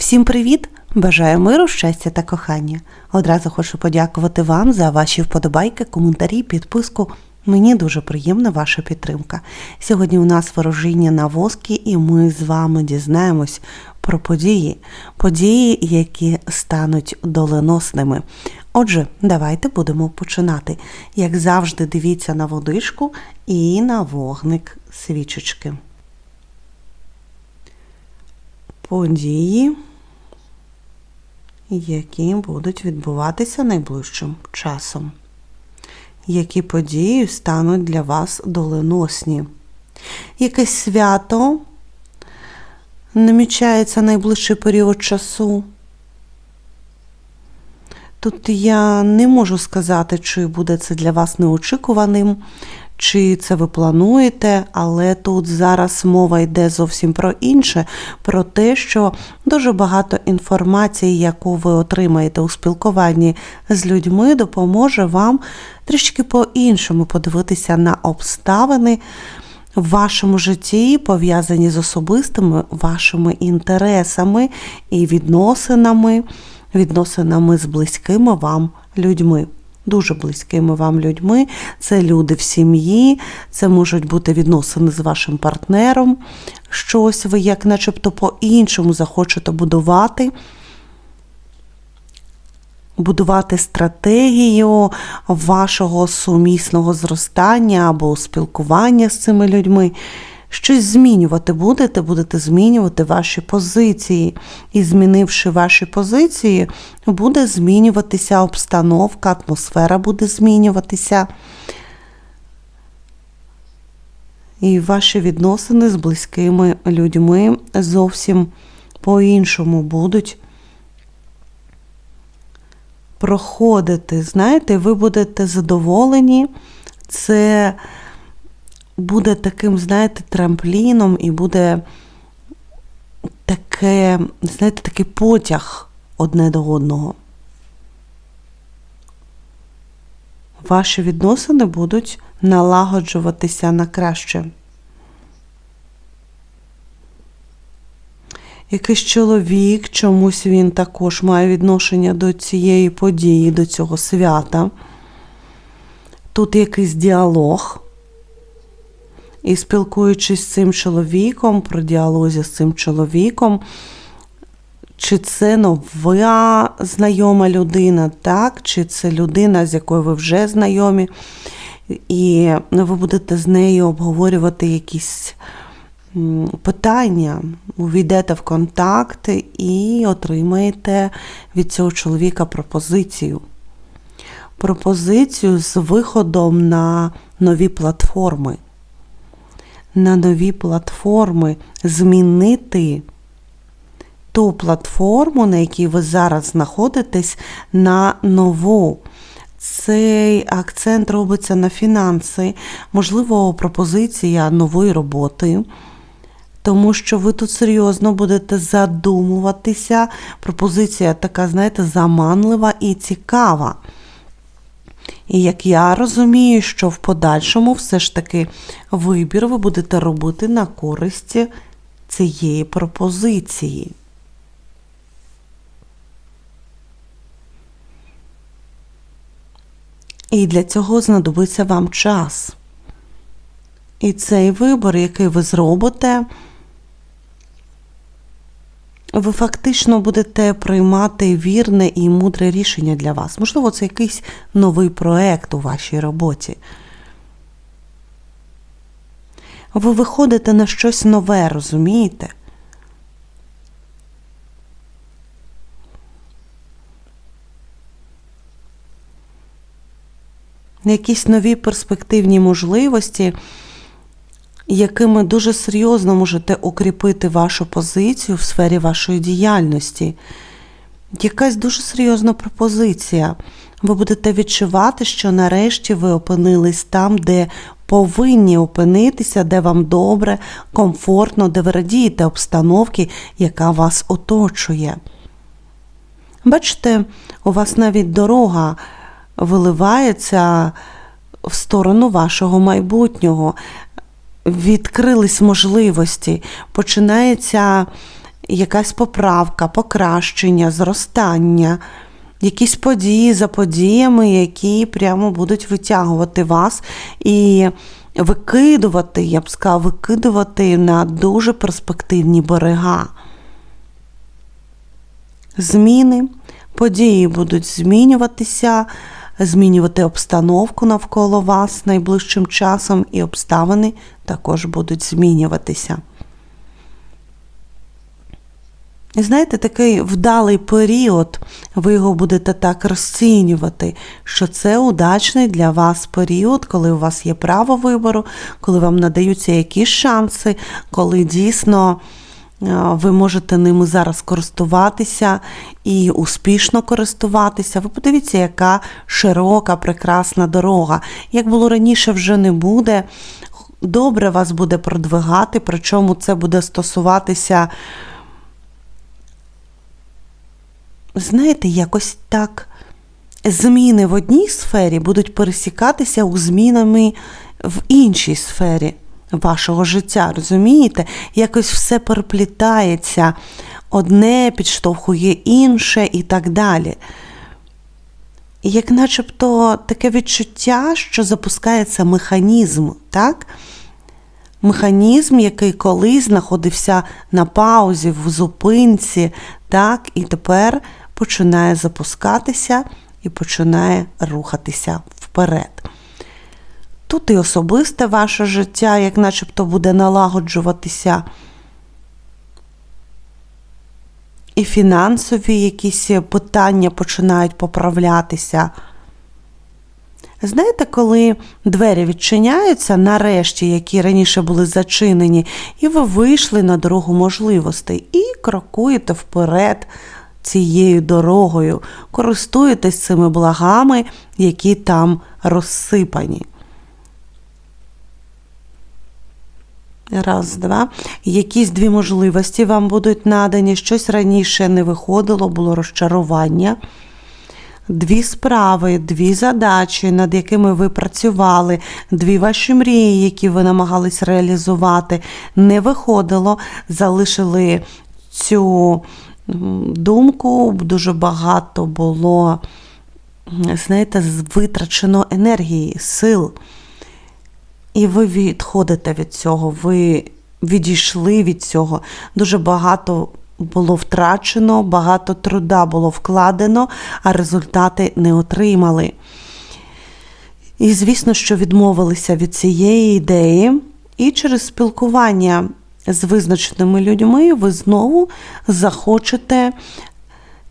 Всім привіт! Бажаю миру, щастя та кохання. Одразу хочу подякувати вам за ваші вподобайки, коментарі, підписку. Мені дуже приємна ваша підтримка. Сьогодні у нас ворожіння на воскі, і ми з вами дізнаємось про події, події, які стануть доленосними. Отже, давайте будемо починати. Як завжди, дивіться на водичку і на вогник свічечки. Події, які будуть відбуватися найближчим часом. Які події стануть для вас доленосні? Якесь свято намічається найближчий період часу. Тут я не можу сказати, чи буде це для вас неочікуваним, чи це ви плануєте, але тут зараз мова йде зовсім про інше, про те, що дуже багато інформації, яку ви отримаєте у спілкуванні з людьми, допоможе вам трішки по-іншому подивитися на обставини в вашому житті, пов'язані з особистими вашими інтересами і відносинами, відносинами з близькими вам людьми дуже близькими вам людьми. Це люди в сім'ї, це можуть бути відносини з вашим партнером. Щось ви, як начебто, по-іншому захочете будувати. Будувати стратегію вашого сумісного зростання або спілкування з цими людьми щось змінювати будете, будете змінювати ваші позиції. І змінивши ваші позиції, буде змінюватися обстановка, атмосфера буде змінюватися. І ваші відносини з близькими людьми зовсім по-іншому будуть проходити. Знаєте, ви будете задоволені. Це буде таким, знаєте, трампліном і буде таке, знаєте, такий потяг одне до одного. Ваші відносини будуть налагоджуватися на краще. Якийсь чоловік, чомусь він також має відношення до цієї події, до цього свята. Тут якийсь діалог. І спілкуючись з цим чоловіком, про діалозі з цим чоловіком, чи це нова знайома людина, так? чи це людина, з якою ви вже знайомі, і ви будете з нею обговорювати якісь питання, увійдете в контакт і отримаєте від цього чоловіка пропозицію. Пропозицію з виходом на нові платформи на нові платформи, змінити ту платформу, на якій ви зараз знаходитесь, на нову. Цей акцент робиться на фінанси, можливо, пропозиція нової роботи. Тому що ви тут серйозно будете задумуватися. Пропозиція така, знаєте, заманлива і цікава. І як я розумію, що в подальшому все ж таки вибір ви будете робити на користь цієї пропозиції. І для цього знадобиться вам час. І цей вибір, який ви зробите, ви фактично будете приймати вірне і мудре рішення для вас. Можливо, це якийсь новий проект у вашій роботі. Ви виходите на щось нове, розумієте? Якісь нові перспективні можливості якими дуже серйозно можете укріпити вашу позицію в сфері вашої діяльності. Якась дуже серйозна пропозиція. Ви будете відчувати, що нарешті ви опинились там, де повинні опинитися, де вам добре, комфортно, де ви радієте обстановки, яка вас оточує. Бачите, у вас навіть дорога виливається в сторону вашого майбутнього відкрились можливості, починається якась поправка, покращення, зростання, якісь події за подіями, які прямо будуть витягувати вас і викидувати, я б сказала, викидувати на дуже перспективні берега. Зміни, події будуть змінюватися, змінювати обстановку навколо вас найближчим часом, і обставини також будуть змінюватися. І знаєте, такий вдалий період, ви його будете так розцінювати, що це удачний для вас період, коли у вас є право вибору, коли вам надаються якісь шанси, коли дійсно ви можете ними зараз користуватися і успішно користуватися. Ви подивіться, яка широка, прекрасна дорога. Як було раніше, вже не буде. Добре вас буде продвигати, причому це буде стосуватися. знаєте, якось так зміни в одній сфері будуть пересікатися у змінами в іншій сфері вашого життя. Розумієте? Якось все переплітається, одне підштовхує інше і так далі. Як начебто таке відчуття, що запускається механізм, так? Механізм, який колись знаходився на паузі, в зупинці, так, і тепер починає запускатися і починає рухатися вперед. Тут і особисте ваше життя, як начебто буде налагоджуватися, і фінансові якісь питання починають поправлятися. Знаєте, коли двері відчиняються, нарешті, які раніше були зачинені, і ви вийшли на дорогу можливостей і крокуєте вперед цією дорогою, користуєтесь цими благами, які там розсипані. Раз, два. Якісь дві можливості вам будуть надані. Щось раніше не виходило, було розчарування. Дві справи, дві задачі, над якими ви працювали, дві ваші мрії, які ви намагались реалізувати, не виходило, залишили цю думку, дуже багато було, знаєте, витрачено енергії, сил. І ви відходите від цього, ви відійшли від цього. Дуже багато було втрачено, багато труда було вкладено, а результати не отримали. І, звісно, що відмовилися від цієї ідеї, і через спілкування з визначеними людьми ви знову захочете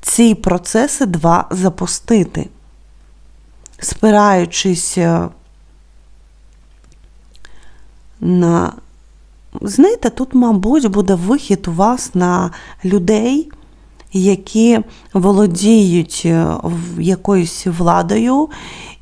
ці процеси два запустити, спираючись е, на знаєте, тут, мабуть, буде вихід у вас на людей, які володіють е, якоюсь владою.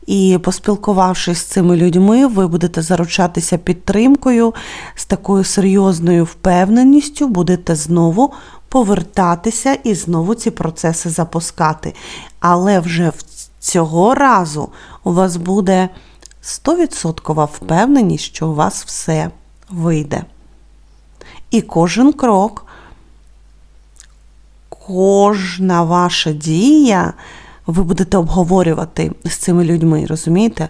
І поспілкувавшись з цими людьми, ви будете заручатися підтримкою, з такою серйозною впевненістю, будете знову повертатися і знову ці процеси запускати. Але вже цього разу у вас буде 100% впевненість, що у вас все вийде. І кожен крок, кожна ваша дія ви будете обговорювати з цими людьми, розумієте?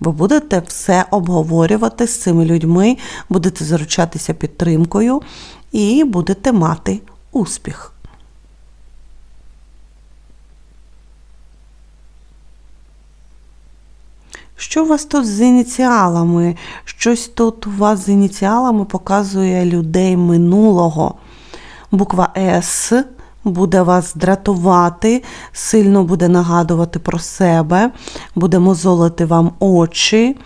Ви будете все обговорювати з цими людьми, будете заручатися підтримкою і будете мати успіх. Що у вас тут з ініціалами? Щось тут у вас з ініціалами показує людей минулого. Буква С буде вас дратувати, сильно буде нагадувати про себе, буде мозолити вам очі.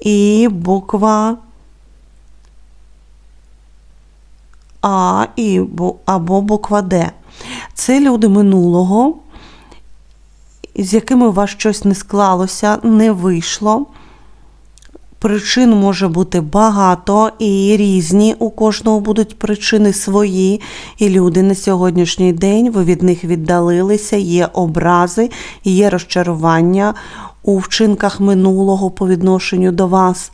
І буква А і, або буква Д. Це люди минулого з якими у вас щось не склалося, не вийшло. Причин може бути багато і різні. У кожного будуть причини свої. І люди на сьогоднішній день ви від них віддалилися, є образи, є розчарування у вчинках минулого по відношенню до вас.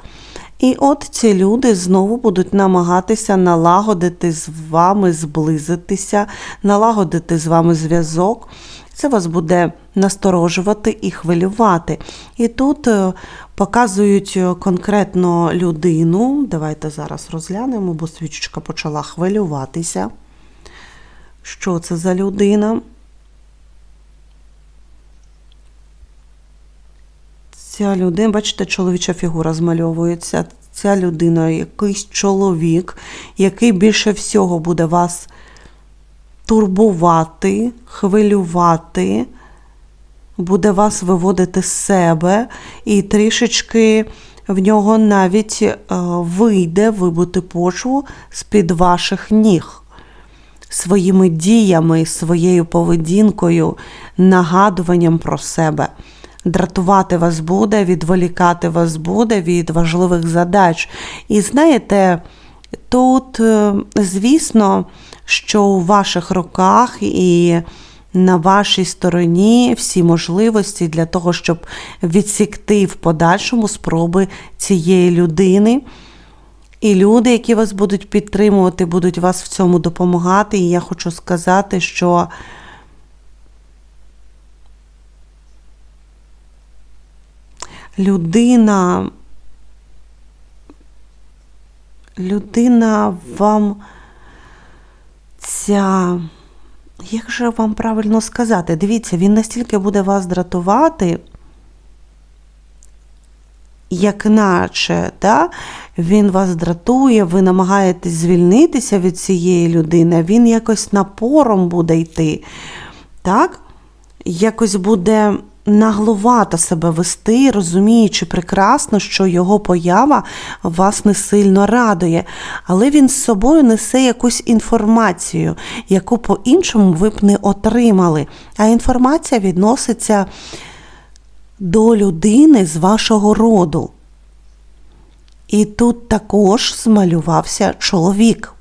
І от ці люди знову будуть намагатися налагодити з вами, зблизитися, налагодити з вами зв'язок. Це вас буде насторожувати і хвилювати. І тут е, показують е, конкретно людину. Давайте зараз розглянемо, бо свічечка почала хвилюватися. Що це за людина? Ця людина, бачите, чоловіча фігура змальовується. Ця людина, якийсь чоловік, який більше всього буде вас турбувати, хвилювати, буде вас виводити з себе, і трішечки в нього навіть е, вийде вибути почву з-під ваших ніг. Своїми діями, своєю поведінкою, нагадуванням про себе. Дратувати вас буде, відволікати вас буде від важливих задач. І знаєте, тут, е, звісно, що у ваших руках і на вашій стороні всі можливості для того, щоб відсікти в подальшому спроби цієї людини. І люди, які вас будуть підтримувати, будуть вас в цьому допомагати. І я хочу сказати, що людина, людина вам ця, як же вам правильно сказати? Дивіться, він настільки буде вас дратувати, як наче, да? він вас дратує, ви намагаєтесь звільнитися від цієї людини, він якось напором буде йти. Так? Якось буде нагловато себе вести, розуміючи прекрасно, що його поява вас не сильно радує, але він з собою несе якусь інформацію, яку по-іншому ви б не отримали. А інформація відноситься до людини з вашого роду. І тут також змалювався чоловік.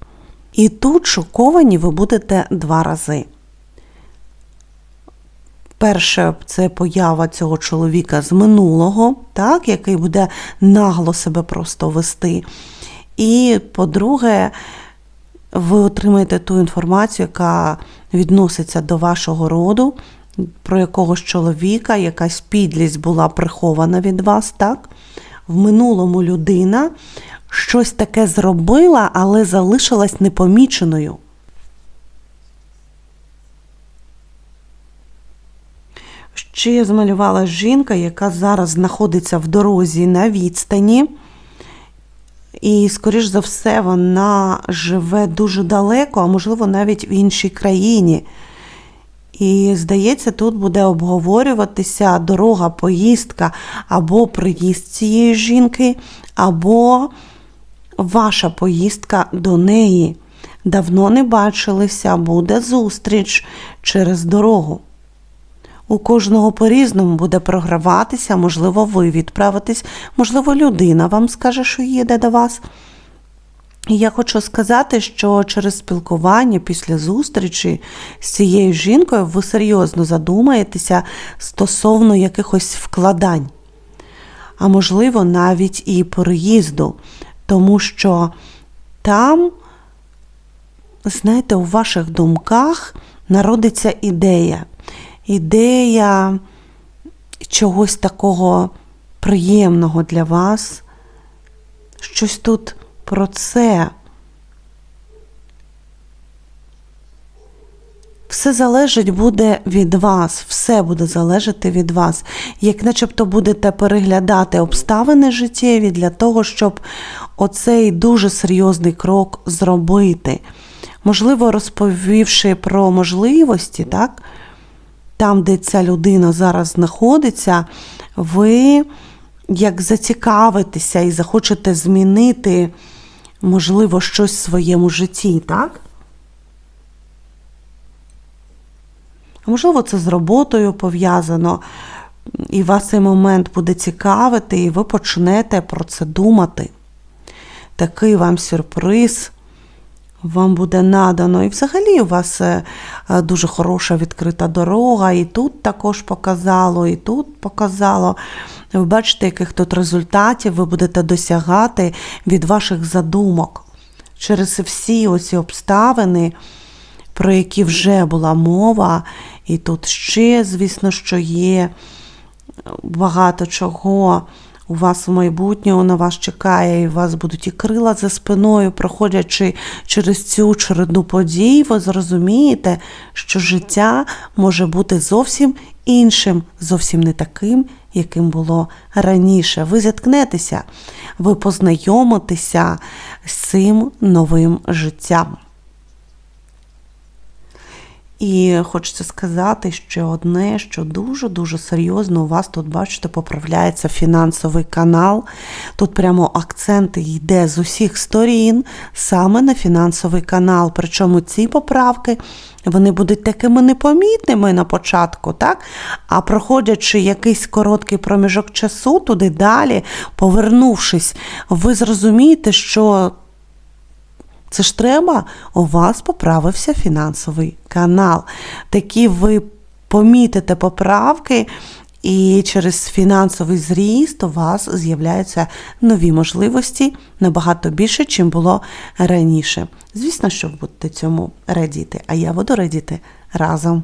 І тут шоковані ви будете два рази. Перше, це поява цього чоловіка з минулого, так, який буде нагло себе просто вести. І, по-друге, ви отримаєте ту інформацію, яка відноситься до вашого роду, про якогось чоловіка, якась підлість була прихована від вас, так? В минулому людина щось таке зробила, але залишилась непоміченою. Ще я змалювала жінка, яка зараз знаходиться в дорозі на відстані. І, скоріш за все, вона живе дуже далеко, а можливо, навіть в іншій країні. І, здається, тут буде обговорюватися дорога, поїздка або приїзд цієї жінки, або ваша поїздка до неї. Давно не бачилися, буде зустріч через дорогу. У кожного по-різному буде програватися, можливо, ви відправитесь, можливо, людина вам скаже, що їде до вас. І я хочу сказати, що через спілкування після зустрічі з цією жінкою ви серйозно задумаєтеся стосовно якихось вкладань, а можливо, навіть і переїзду, тому що там, знаєте, у ваших думках народиться ідея ідея чогось такого приємного для вас. Щось тут про це. Все залежить буде від вас, все буде залежати від вас. Як начебто будете переглядати обставини життєві для того, щоб оцей дуже серйозний крок зробити. Можливо, розповівши про можливості, так? Там, де ця людина зараз знаходиться, ви як зацікавитеся і захочете змінити, можливо, щось в своєму житті, так? Можливо, це з роботою пов'язано, і вас цей момент буде цікавити, і ви почнете про це думати. Такий вам сюрприз вам буде надано. І взагалі у вас е, е, дуже хороша відкрита дорога, і тут також показало, і тут показало. Ви бачите, яких тут результатів ви будете досягати від ваших задумок. Через всі оці обставини, про які вже була мова, і тут ще, звісно, що є багато чого. У вас в майбутнього на вас чекає, і у вас будуть і крила за спиною, проходячи через цю череду подій, ви зрозумієте, що життя може бути зовсім іншим, зовсім не таким, яким було раніше. Ви зіткнетеся, ви познайомитеся з цим новим життям. І хочеться сказати ще одне, що дуже-дуже серйозно у вас тут, бачите, поправляється фінансовий канал. Тут прямо акцент йде з усіх сторін саме на фінансовий канал. Причому ці поправки вони будуть такими непомітними на початку, так? А проходячи якийсь короткий проміжок часу, туди далі, повернувшись, ви зрозумієте, що це ж треба, у вас поправився фінансовий канал. Такі ви помітите поправки, і через фінансовий зріст у вас з'являються нові можливості набагато більше, чим було раніше. Звісно, що ви будете цьому радіти, а я буду радіти разом